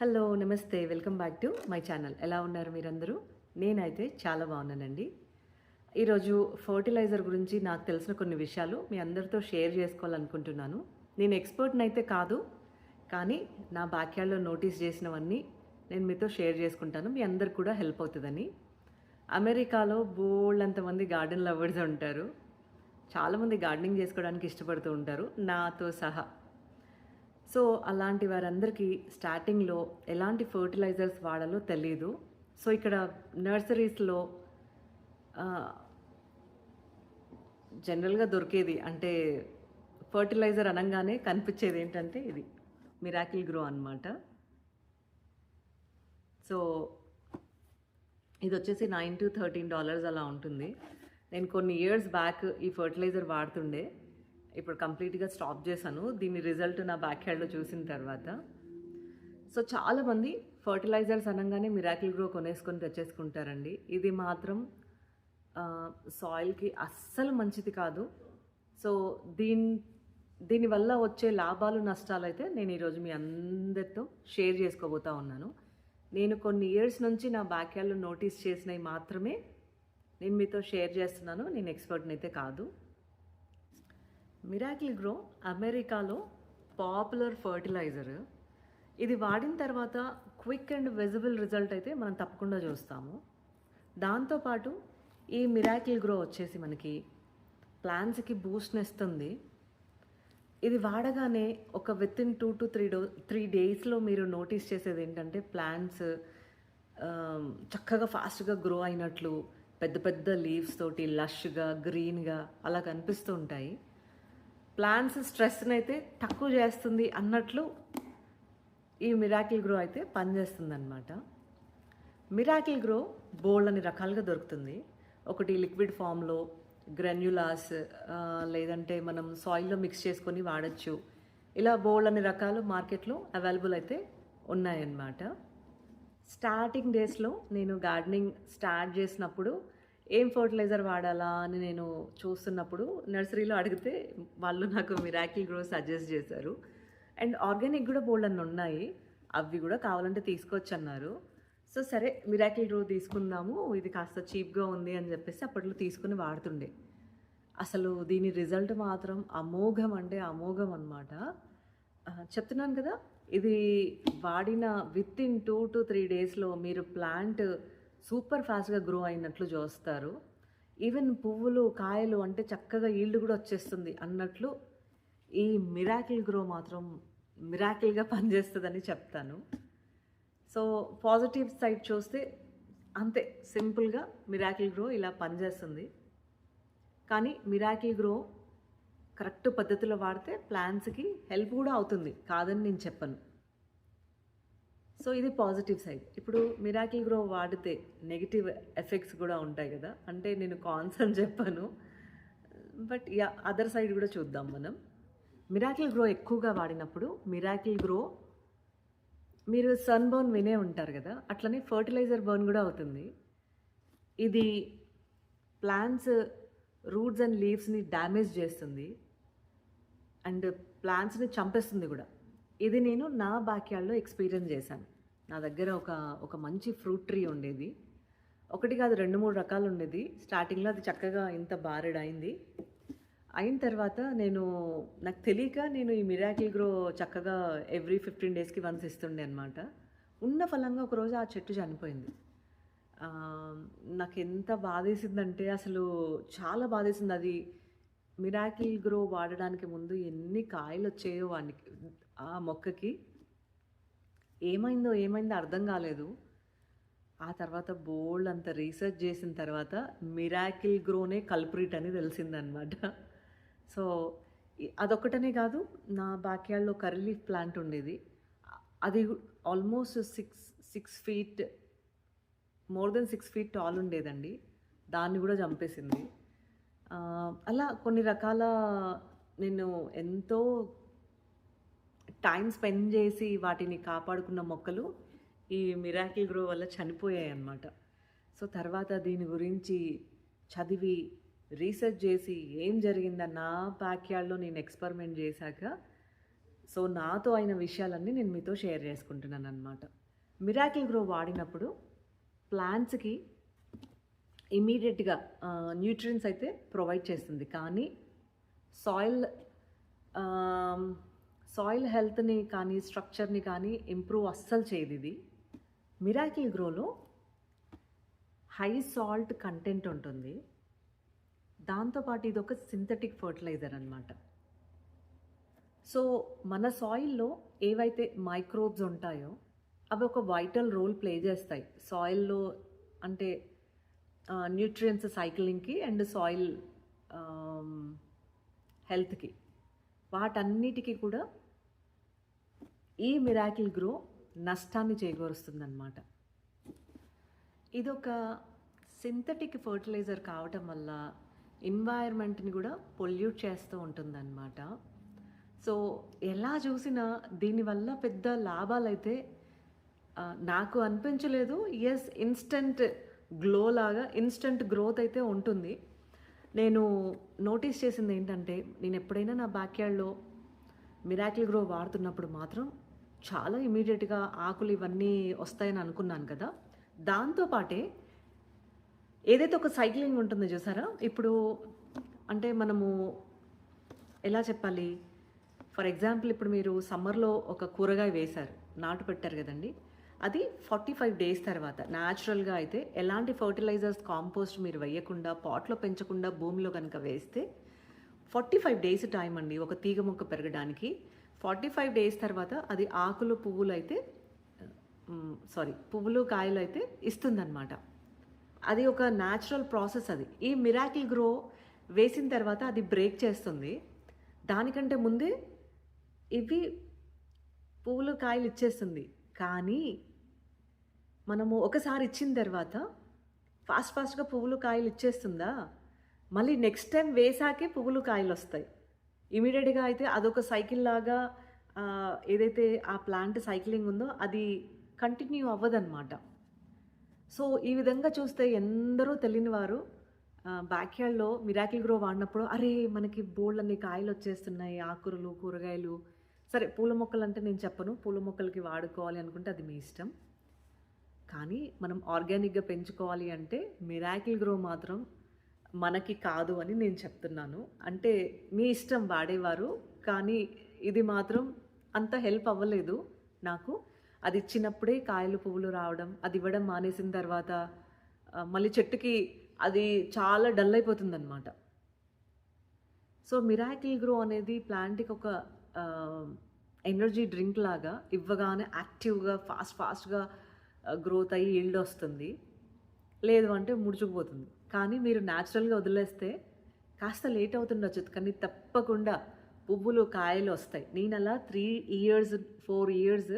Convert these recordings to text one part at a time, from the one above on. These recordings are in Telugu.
హలో నమస్తే. Welcome back to my channel. ఎలా ఉన్నారు మీరందరూ? నేనైతే చాలా బాగున్నానండి. ఈరోజు ఫర్టిలైజర్ గురించి నాకు తెలిసిన కొన్ని విషయాలు మీ అందరితో షేర్ చేసుకోవాలనుకుంటున్నాను. నేను ఎక్స్పర్ట్ని అయితే కాదు కానీ నా బ్యాక్యార్డ్లో నోటీస్ చేసినవన్నీ నేను మీతో షేర్ చేసుకుంటాను. మీ అందరికి కూడా హెల్ప్ అవుతుందని. అమెరికాలో బోల్డంతమంది గార్డెన్ లవర్స్ ఉంటారు. చాలామంది గార్డెనింగ్ చేసుకోవడానికి ఇష్టపడుతూ ఉంటారు. నాతో సహా. సో అలాంటి వారందరికీ స్టార్టింగ్లో ఎలాంటి ఫర్టిలైజర్స్ వాడాలో తెలియదు సో ఇక్కడ నర్సరీస్లో జనరల్గా దొరికేది అంటే ఫర్టిలైజర్ అనగానే కనిపించేది ఏంటంటే ఇది. మిరాకిల్ గ్రో అన్నమాట. సో ఇది వచ్చేసి నైన్ టు థర్టీన్ డాలర్స్ అలా ఉంటుంది. నేను కొన్ని ఇయర్స్ బ్యాక్ ఈ ఫర్టిలైజర్ వాడుతుండే. ఇప్పుడు కంప్లీట్గా స్టాప్ చేశాను. దీని రిజల్ట్ నా బ్యాక్ హ్యాండ్లో చూసిన తర్వాత. సో చాలామంది ఫర్టిలైజర్స్ అనగానే మిరాకిల్ గ్రో కొనేసుకొని తెచ్చేసుకుంటారండి. ఇది మాత్రం సాయిల్కి అస్సలు మంచిది కాదు. సో దీని దీనివల్ల వచ్చే లాభాలు నష్టాలు అయితే నేను ఈరోజు మీ అందరితో షేర్ చేసుకోబోతా ఉన్నాను. నేను కొన్ని ఇయర్స్ నుంచి నా బ్యాక్యార్డ్లో నోటీస్ చేసినవి మాత్రమే నేను మీతో షేర్ చేస్తున్నాను. నేను ఎక్స్పర్ట్ని అయితే కాదు. మిరాకిల్ గ్రో అమెరికాలో పాపులర్ ఫర్టిలైజర్. ఇది వాడిన తర్వాత క్విక్ అండ్ విజిబుల్ రిజల్ట్ అయితే మనం తప్పకుండా చూస్తాము. దాంతోపాటు ఈ మిరాకిల్ గ్రో వచ్చేసి మనకి ప్లాంట్స్కి బూస్ట్ని ఇస్తుంది ఇది వాడగానే ఒక within two to three do three డేస్లో మీరు నోటీస్ చేసేది ఏంటంటే ప్లాంట్స్ చక్కగా ఫాస్ట్గా గ్రో అయినట్లు పెద్ద పెద్ద లీవ్స్ తోటి లష్గా గ్రీన్గా అలా కనిపిస్తూ ఉంటాయి. ప్లాన్స్ స్ట్రెస్ని అయితే తక్కువ చేస్తుంది అన్నట్లు ఈ మిరాకిల్ గ్రో అయితే పనిచేస్తుంది అనమాట మిరాకిల్ గ్రో బోల్డ్ అని రకాలుగా దొరుకుతుంది. ఒకటి లిక్విడ్ ఫామ్లో గ్రెన్యులాస్ లేదంటే మనం సాయిల్లో మిక్స్ చేసుకొని వాడచ్చు. ఇలా బోల్డ్ అనే రకాలు మార్కెట్లో అవైలబుల్ అయితే ఉన్నాయన్నమాట. స్టార్టింగ్ డేస్లో నేను గార్డెనింగ్ స్టార్ట్ చేసినప్పుడు ఏం ఫర్టిలైజర్ వాడాలా అని నేను చూస్తున్నప్పుడు నర్సరీలో అడిగితే వాళ్ళు నాకు మిరాకిల్ గ్రో సజెస్ట్ చేశారు. అండ్ ఆర్గానిక్ కూడా బోల్డ్ అన్నీ ఉన్నాయి. అవి కూడా కావాలంటే తీసుకోవచ్చు అన్నారు సో సరే మిరాకిల్ గ్రో తీసుకుందాము ఇది కాస్త చీప్గా ఉంది అని చెప్పేసి అప్పట్లో తీసుకుని వాడుతుండే. అసలు దీని రిజల్ట్ మాత్రం అమోఘం అంటే అమోఘం అనమాట చెప్తున్నాను కదా ఇది వాడిన within two to three డేస్లో మీరు ప్లాంట్ సూపర్ ఫాస్ట్గా గ్రో అయినట్లు చూస్తారు. ఈవెన్ పువ్వులు కాయలు అంటే చక్కగా ఈల్డ్ కూడా వచ్చేస్తుంది అన్నట్లు ఈ మిరాకిల్ గ్రో మాత్రం మిరాకిల్గా పనిచేస్తుందని చెప్తాను. సో పాజిటివ్ సైడ్ చూస్తే అంతే సింపుల్గా మిరాకిల్ గ్రో ఇలా పనిచేస్తుంది. కానీ మిరాకిల్ గ్రో కరెక్ట్ పద్ధతిలో వాడితే ప్లాంట్స్కి హెల్ప్ కూడా అవుతుంది. కాదని నేను చెప్పను. సో ఇది పాజిటివ్ సైడ్. ఇప్పుడు మిరాకిల్ గ్రో వాడితే నెగిటివ్ ఎఫెక్ట్స్ కూడా ఉంటాయి కదా. అంటే నేను కాన్స్ అని చెప్పాను. బట్ యా అదర్ సైడ్ కూడా చూద్దాం మనం. మిరాకిల్ గ్రో ఎక్కువగా వాడినప్పుడు మిరాకిల్ గ్రో మీరు సన్ బర్న్ వినే ఉంటారు కదా. అట్లనే ఫర్టిలైజర్ బర్న్ కూడా అవుతుంది. ఇది ప్లాంట్స్ రూట్స్ అండ్ లీవ్స్ని డ్యామేజ్ చేస్తుంది. అండ్ ప్లాంట్స్ని చంపేస్తుంది కూడా. ఇది నేను నా బ్యాక్యార్డ్లో ఎక్స్పీరియన్స్ చేశాను. నా దగ్గర ఒక ఒక మంచి ఫ్రూట్ ట్రీ ఉండేది. ఒకటి కాదు రెండు మూడు రకాలు ఉండేది. స్టార్టింగ్లో అది చక్కగా ఇంత బారెడ్ అయింది అయిన తర్వాత నేను నాకు తెలియక నేను ఈ మిరాకిల్ గ్రో చక్కగా ఎవ్రీ ఫిఫ్టీన్ డేస్కి వన్స్ ఇస్తుండే అనమాట ఉన్న ఫలంగా ఒకరోజు ఆ చెట్టు చనిపోయింది. నాకు ఎంత బాధేసిందంటే అసలు చాలా బాధేసింది. అది మిరాకిల్ గ్రో వాడడానికి ముందు ఎన్ని కాయలు వచ్చాయో వానికి ఆ మొక్కకి ఏమైందో ఏమైందో అర్థం కాలేదు. ఆ తర్వాత బోల్డ్ అంత రీసెర్చ్ చేసిన తర్వాత మిరాకిల్ గ్రోనే కల్ప్రిట్ అని తెలిసిందనమాట. సో అదొక్కటనే కాదు నా బ్యాక్యార్డ్లో కర్రీ లీఫ్ ప్లాంట్ ఉండేది. అది almost six six feet more than six feet tall ఉండేదండి. దాన్ని కూడా చంపేసింది. అలా కొన్ని రకాల నేను ఎంతో టైం స్పెండ్ చేసి వాటిని కాపాడుకున్న మొక్కలు ఈ మిరాకిల్ గ్రో వల్ల చనిపోయాయి అన్నమాట సో తర్వాత దీని గురించి చదివి రీసెర్చ్ చేసి ఏం జరిగిందో నా బ్యాక్యార్డ్లో నేను ఎక్స్పెరిమెంట్ చేశాక సో నాతో అయిన విషయాలన్నీ నేను మీతో షేర్ చేసుకుంటున్నాను అనమాట మిరాకిల్ గ్రో వాడినప్పుడు ప్లాంట్స్కి ఇమీడియట్గా న్యూట్రియన్స్ అయితే ప్రొవైడ్ చేస్తుంది. కానీ సాయిల్ సాయిల్ హెల్త్ని కానీ స్ట్రక్చర్ని కానీ ఇంప్రూవ్ అస్సలు చేయదు ఇది. మిరాకిల్ గ్రోలో హై సాల్ట్ కంటెంట్ ఉంటుంది. దాంతోపాటు ఇది ఒక సింథటిక్ ఫర్టిలైజర్ అనమాట సో మన సాయిల్లో ఏవైతే మైక్రోబ్స్ ఉంటాయో అవి ఒక వైటల్ రోల్ ప్లే చేస్తాయి. సాయిల్లో అంటే న్యూట్రియన్స్ సైక్లింగ్కి అండ్ సాయిల్ హెల్త్కి వాటన్నిటికీ కూడా ఈ మిరాకిల్ గ్రో నష్టాన్ని చేకూరుస్తుందన్నమాట. ఇదొక సింథటిక్ ఫర్టిలైజర్ కావటం వల్ల ఎన్వైర్మెంట్ని కూడా పొల్యూట్ చేస్తూ ఉంటుందన్నమాట. సో ఎలా చూసినా దీనివల్ల పెద్ద లాభాలు అయితే నాకు అనిపించలేదు. ఎస్ ఇన్స్టంట్ గ్లో లాగా ఇన్స్టంట్ గ్రోత్ అయితే ఉంటుంది. నేను నోటీస్ చేసింది ఏంటంటే నేను ఎప్పుడైనా నా బ్యాక్యార్డ్లో మిరాకిల్ గ్రో వాడుతున్నప్పుడు మాత్రం చాలా ఇమీడియట్గా ఆకులు ఇవన్నీ వస్తాయని అనుకున్నాను కదా. దాంతోపాటే ఏదైతే ఒక సైక్లింగ్ ఉంటుందో చూసారా? ఇప్పుడు అంటే మనము ఎలా చెప్పాలి? ఫర్ ఎగ్జాంపుల్ ఇప్పుడు మీరు సమ్మర్లో ఒక కూరగాయ వేశారు నాటు పెట్టారు కదండి. అది ఫార్టీ ఫైవ్ డేస్ తర్వాత. న్యాచురల్గా అయితే ఎలాంటి ఫర్టిలైజర్స్ కాంపోస్ట్ మీరు వేయకుండా పాట్లో పెంచకుండా భూమిలో కనుక వేస్తే ఫార్టీ ఫైవ్ డేస్ టైం అండి ఒక తీగ మొక్క పెరగడానికి. ఫార్టీ ఫైవ్ డేస్ తర్వాత అది ఆకులు పువ్వులు అయితే సారీ పువ్వులు కాయలు అయితే ఇస్తుందన్నమాట. అది ఒక న్యాచురల్ ప్రాసెస్ అది. ఈ మిరాకిల్ గ్రో వేసిన తర్వాత అది బ్రేక్ చేస్తుంది. దానికంటే ముందే ఇవి పువ్వులు కాయలు ఇచ్చేస్తుంది. కానీ మనము ఒకసారి ఇచ్చిన తర్వాత ఫాస్ట్ ఫాస్ట్గా పువ్వులు కాయలు ఇచ్చేస్తుందా? మళ్ళీ నెక్స్ట్ టైం వేసాకే పువ్వులు కాయలు వస్తాయి. ఇమీడియట్గా అయితే అదొక సైకిల్ లాగా ఏదైతే ఆ ప్లాంట్ సైక్లింగ్ ఉందో అది కంటిన్యూ అవ్వదన్నమాట. సో ఈ విధంగా చూస్తే ఎందరో తెలియని వారు బ్యాక్యార్డ్లో మిరాకిల్ గ్రో వాడినప్పుడు అరే మనకి బోల్డ్ అన్ని కాయలు వచ్చేస్తున్నాయి ఆకురలు కూరగాయలు సరే పూల మొక్కలు అంటే నేను చెప్పను. పూల మొక్కలకి వాడుకోవాలి అనుకుంటే అది మీ ఇష్టం. కానీ మనం ఆర్గానిక్గా పెంచుకోవాలి అంటే మిరాకిల్ గ్రో మాత్రం మనకి కాదు అని నేను చెప్తున్నాను. అంటే మీ ఇష్టం వాడేవారు కానీ ఇది మాత్రం అంత హెల్ప్ అవ్వలేదు నాకు. అది ఇచ్చినప్పుడే కాయలు పువ్వులు రావడం అది ఇవ్వడం మానేసిన తర్వాత మళ్ళీ చెట్టుకి అది చాలా డల్ అయిపోతుందన్నమాట. సో మిరాకిల్ గ్రో అనేది ప్లాంట్కి ఒక Um, ఎనర్జీ డ్రింక్ లాగా ఇవ్వగానే యాక్టివ్గా ఫాస్ట్ ఫాస్ట్గా గ్రోత్ అయ్యి ఈల్డ్ వస్తుంది. లేదు అంటే ముడుచుకుపోతుంది. కానీ మీరు న్యాచురల్గా వదిలేస్తే కాస్త లేట్ అవుతుండొచ్చు. కానీ తప్పకుండా పువ్వులు కాయలు వస్తాయి. నేను అలా three years four years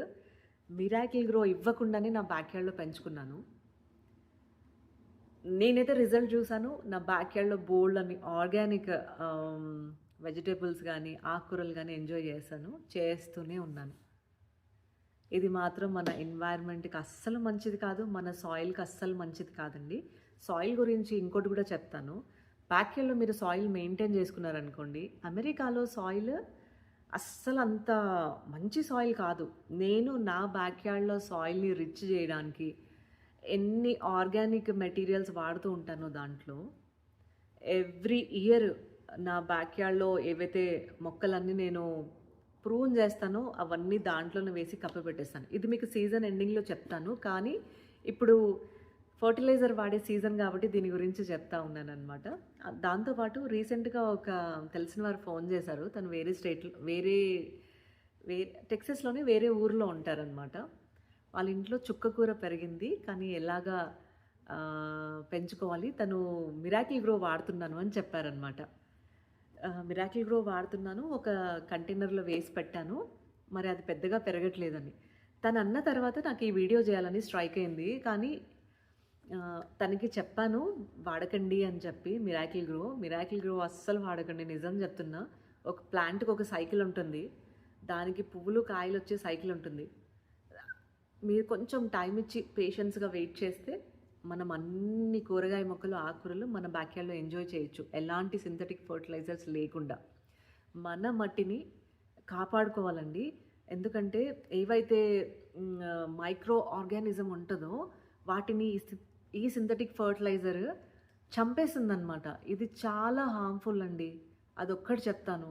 Miracle Gro ఇవ్వకుండానే నా బ్యాక్యార్డ్లో పెంచుకున్నాను. నేనైతే రిజల్ట్ చూసాను. నా బ్యాక్యార్డ్లో బోల్డ్ అని ఆర్గానిక్ వెజిటేబుల్స్ కానీ ఆకుకూరలు కానీ ఎంజాయ్ చేశాను చేస్తూనే ఉన్నాను. ఇది మాత్రం మన ఎన్వైర్న్మెంట్కి అస్సలు మంచిది కాదు మన సాయిల్కి అస్సలు మంచిది కాదండి. సాయిల్ గురించి ఇంకోటి కూడా చెప్తాను. బ్యాక్యార్డ్లో మీరు సాయిల్ మెయింటైన్ చేసుకున్నారనుకోండి అమెరికాలో సాయిల్ అస్సలు అంత మంచి సాయిల్ కాదు. నేను నా బ్యాక్యార్డ్లో సాయిల్ని రిచ్ చేయడానికి ఎన్ని ఆర్గానిక్ మెటీరియల్స్ వాడుతూ ఉంటానో దాంట్లో ఎవ్రీ ఇయర్ నా బ్యాక్యార్డ్లో ఏవైతే మొక్కలన్నీ నేను ప్రూన్ చేస్తానో అవన్నీ దాంట్లోనే వేసి కప్ప పెట్టేస్తాను. ఇది మీకు సీజన్ ఎండింగ్లో చెప్తాను. కానీ ఇప్పుడు ఫర్టిలైజర్ వాడే సీజన్ కాబట్టి దీని గురించి చెప్తా ఉన్నాను అనమాట దాంతోపాటు రీసెంట్గా ఒక తెలిసిన వారు ఫోన్ చేశారు. తను వేరే స్టేట్లో వేరే వేరే టెక్సస్లోనే వేరే ఊర్లో ఉంటారనమాట వాళ్ళ ఇంట్లో చుక్కకూర పెరిగింది. కానీ ఎలాగా పెంచుకోవాలి? తను మిరాకిల్ గ్రో వాడుతున్నాను అని చెప్పారనమాట మిరాకిల్ గ్రో వాడుతున్నాను. ఒక కంటైనర్లో వేసి పెట్టాను. మరి అది పెద్దగా పెరగట్లేదని. తను అన్న తర్వాత నాకు ఈ వీడియో చేయాలని స్ట్రైక్ అయింది. కానీ తనకి చెప్పాను వాడకండి అని చెప్పి మిరాకిల్ గ్రో మిరాకిల్ గ్రో అస్సలు వాడకండి నిజం చెప్తున్నా. ఒక ప్లాంట్కి ఒక సైకిల్ ఉంటుంది. దానికి పువ్వులు కాయలు వచ్చే సైకిల్ ఉంటుంది. మీరు కొంచెం టైం ఇచ్చి పేషెన్స్గా వెయిట్ చేస్తే మనం అన్ని కూరగాయ మొక్కలు ఆకుకూరలు మన బ్యాక్యార్డ్లో ఎంజాయ్ చేయొచ్చు. ఎలాంటి సింథటిక్ ఫర్టిలైజర్స్ లేకుండా. మన మట్టిని కాపాడుకోవాలండి. ఎందుకంటే ఏవైతే మైక్రో ఆర్గానిజం ఉంటుందో వాటిని ఈ సింథటిక్ ఫర్టిలైజర్ చంపేసిందనమాట. ఇది చాలా హార్మ్ఫుల్ అండి. అదొక్కటి చెప్తాను.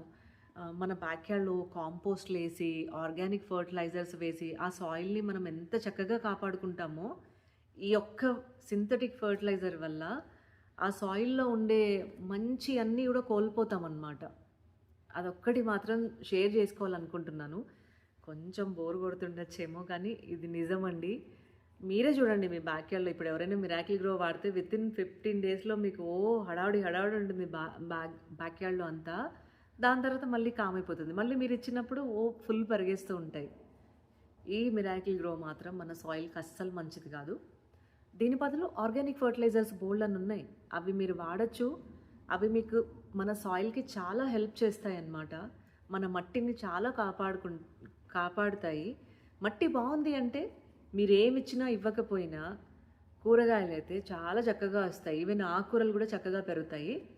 మన బ్యాక్యార్డ్లో కాంపోస్ట్లు వేసి ఆర్గానిక్ ఫర్టిలైజర్స్ వేసి ఆ సాయిల్ని మనం ఎంత చక్కగా కాపాడుకుంటామో ఈ ఒక్క సింథటిక్ ఫర్టిలైజర్ వల్ల ఆ సాయిల్లో ఉండే మంచి అన్నీ కూడా కోల్పోతామన్నమాట. అదొక్కటి మాత్రం షేర్ చేసుకోవాలనుకుంటున్నాను. కొంచెం బోర్ కొడుతుండొచ్చేమో కానీ ఇది నిజమండి. మీరే చూడండి మీ బ్యాక్యార్డ్లో ఇప్పుడు ఎవరైనా మిరాకిల్ గ్రో వాడితే విత్ ఇన్ ఫిఫ్టీన్ డేస్లో మీకు ఓ హడావుడి హడావుడి ఉంటుంది బ్యా బ్యాక్ బ్యాక్యార్డ్లో అంతా. దాని తర్వాత మళ్ళీ కామ్ అయిపోతుంది. మళ్ళీ మీరు ఇచ్చినప్పుడు ఓ ఫుల్ పెరిగేస్తూ ఉంటాయి. ఈ మిరాకిల్ గ్రో మాత్రం మన సాయిల్కి అస్సలు మంచిది కాదు. దీని బదులు ఆర్గానిక్ ఫర్టిలైజర్స్ బోల్డ్ అని ఉన్నాయి. అవి మీరు వాడచ్చు. అవి మీకు మన సాయిల్కి చాలా హెల్ప్ చేస్తాయి అన్నమాట మన మట్టిని చాలా కాపాడుకు కాపాడుతాయి. మట్టి బాగుంది అంటే మీరు ఏమి ఇచ్చినా ఇవ్వకపోయినా కూరగాయలు అయితే చాలా చక్కగా వస్తాయి. ఈవెన్ ఆకుకూరలు కూడా చక్కగా పెరుగుతాయి.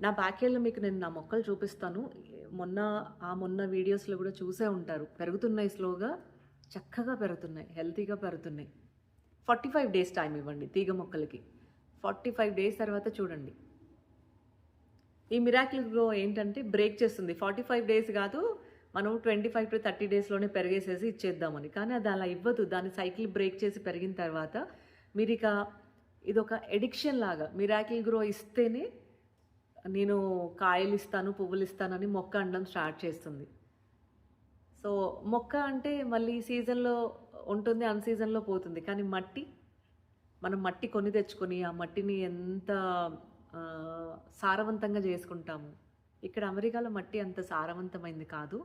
నా బ్యాక్యార్డ్లో మీకు నేను నా మొక్కలు చూపిస్తాను. మొన్న ఆ మొన్న వీడియోస్లో కూడా చూసే ఉంటారు. పెరుగుతున్నాయి స్లోగా చక్కగా పెరుగుతున్నాయి. హెల్తీగా పెరుగుతున్నాయి. ఫార్టీ ఫైవ్ డేస్ టైం ఇవ్వండి తీగ మొక్కలకి. ఫార్టీ ఫైవ్ డేస్ తర్వాత చూడండి. ఈ మిరాకిల్ గ్రో ఏంటంటే బ్రేక్ చేస్తుంది. ఫార్టీ ఫైవ్ డేస్ కాదు మనం ట్వంటీ ఫైవ్ టు థర్టీ డేస్లోనే పెరిగేసేసి ఇచ్చేద్దామని. కానీ అది అలా ఇవ్వదు. దాని సైకిల్ బ్రేక్ చేసి పెరిగిన తర్వాత మీరు ఇక ఇదొక ఎడిక్షన్ లాగా మిరాకిల్ గ్రో ఇస్తేనే నేను కాయలు ఇస్తాను పువ్వులు ఇస్తానని మొక్క అండం స్టార్ట్ చేస్తుంది. సో మొక్క అంటే మళ్ళీ సీజన్లో ఉంటుంది అన్ సీజన్లో పోతుంది. కానీ మట్టి మనం మట్టి కొని తెచ్చుకొని ఆ మట్టిని ఎంత సారవంతంగా చేసుకుంటాము. ఇక్కడ అమెరికాలో మట్టి అంత సారవంతమైంది కాదు.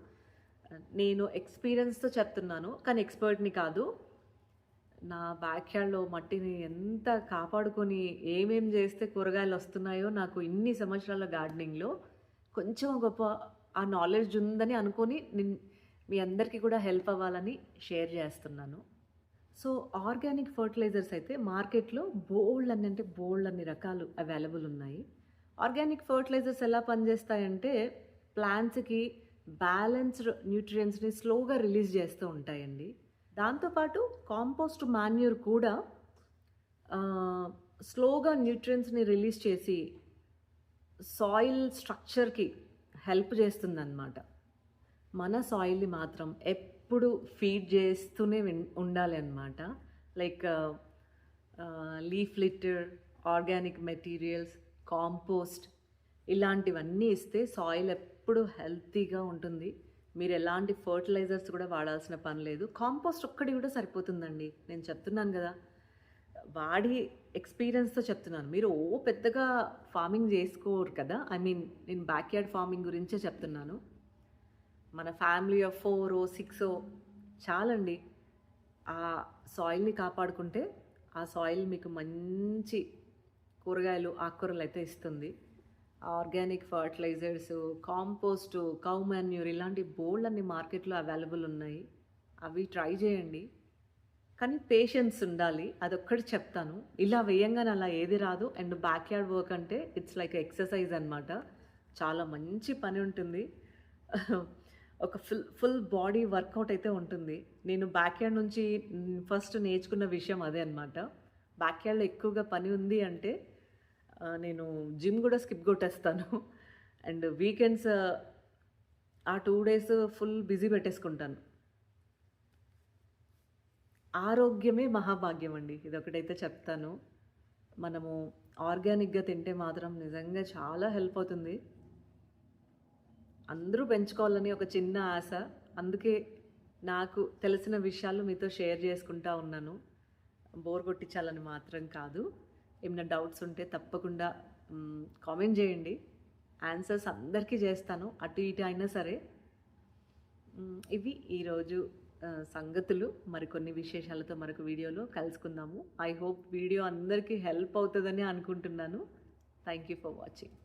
నేను ఎక్స్పీరియన్స్తో చెప్తున్నాను కానీ ఎక్స్పర్ట్ని కాదు. నా బ్యాక్యార్డ్లో మట్టిని ఎంత కాపాడుకొని ఏమేం చేస్తే కూరగాయలు వస్తున్నాయో నాకు ఇన్ని సంవత్సరాల గార్డెనింగ్లో కొంచెం గొప్ప ఆ నాలెడ్జ్ ఉందని అనుకొని నిన్ మీ అందరికీ కూడా హెల్ప్ అవ్వాలని షేర్ చేస్తున్నాను. సో ఆర్గానిక్ ఫర్టిలైజర్స్ అయితే మార్కెట్లో బోల్డ్ అని అంటే బోల్డ్ అన్ని రకాలు అవైలబుల్ ఉన్నాయి. ఆర్గానిక్ ఫర్టిలైజర్స్ ఎలా పనిచేస్తాయంటే ప్లాంట్స్కి బ్యాలెన్స్డ్ న్యూట్రియన్స్ని స్లోగా రిలీజ్ చేస్తూ ఉంటాయండి. దాంతోపాటు కాంపోస్ట్ మాన్యూర్ కూడా స్లోగా న్యూట్రియన్స్ని రిలీజ్ చేసి సాయిల్ స్ట్రక్చర్కి హెల్ప్ చేస్తుందన్నమాట. మన సాయిల్ని మాత్రం ఎప్పుడు ఫీడ్ చేస్తూనే ఉండాలి అన్నమాట. Like leaf litter organic materials compost ఇలాంటివన్నీ ఇస్తే సాయిల్ ఎప్పుడు హెల్తీగా ఉంటుంది. మీరు ఎలాంటి ఫర్టిలైజర్స్ కూడా వాడాల్సిన పని లేదు. కాంపోస్ట్ ఒక్కటి కూడా సరిపోతుందండి. నేను చెప్తున్నాను కదా. వాడి ఎక్స్పీరియన్స్తో చెప్తున్నాను. మీరు ఓ పెద్దగా ఫార్మింగ్ చేసుకోరు కదా. ఐ మీన్ నేను బ్యాక్యార్డ్ ఫార్మింగ్ గురించే చెప్తున్నాను. మన ఫ్యామిలీ ఆఫ్ ఫోర్ సిక్స్ చాలండి. ఆ సాయిల్ని కాపాడుకుంటే ఆ సాయిల్ మీకు మంచి కూరగాయలు ఆకుకూరలు అయితే ఇస్తుంది organic fertilisers compost cow manure ఇలాంటి బోల్డ్ అన్ని మార్కెట్లో అవైలబుల్ ఉన్నాయి. అవి ట్రై చేయండి. కానీ పేషెన్స్ ఉండాలి. అదొక్కటి చెప్తాను. ఇలా వేయంగానే అలా ఏది రాదు. అండ్ బ్యాక్ యార్డ్ వర్క్ అంటే ఇట్స్ లైక్ ఎక్సర్సైజ్ అనమాట చాలా మంచి పని ఉంటుంది. ఒక ఫుల్ ఫుల్ బాడీ వర్కౌట్ అయితే ఉంటుంది. నేను బ్యాక్ యార్డ్ నుంచి ఫస్ట్ నేర్చుకున్న విషయం అదే అనమాట బ్యాక్ యార్డ్లో ఎక్కువగా పని ఉంది అంటే నేను జిమ్ కూడా స్కిప్ కొట్టేస్తాను. అండ్ వీకెండ్స్ ఆ టూ డేస్ ఫుల్ బిజీ పెట్టేసుకుంటాను. ఆరోగ్యమే మహాభాగ్యం అండి. ఇదొకటైతే చెప్తాను. మనము ఆర్గానిక్గా తింటే మాత్రం నిజంగా చాలా హెల్ప్ అవుతుంది. అందరూ పెంచుకోవాలని ఒక చిన్న ఆశ. అందుకే నాకు తెలిసిన విషయాలు మీతో షేర్ చేసుకుంటా ఉన్నాను. బోర్ కొట్టించాలని మాత్రం కాదు. ఏమైనా డౌట్స్ ఉంటే తప్పకుండా కామెంట్ చేయండి. ఆన్సర్స్ అందరికీ చేస్తాను. అటు ఇటు అయినా సరే. ఇవి ఈరోజు సంగతులు. మరికొన్ని విశేషాలతో మరొక వీడియోలో కలుసుకుందాము. ఐ హోప్ వీడియో అందరికీ హెల్ప్ అవుతుందని అనుకుంటున్నాను. Thank you for watching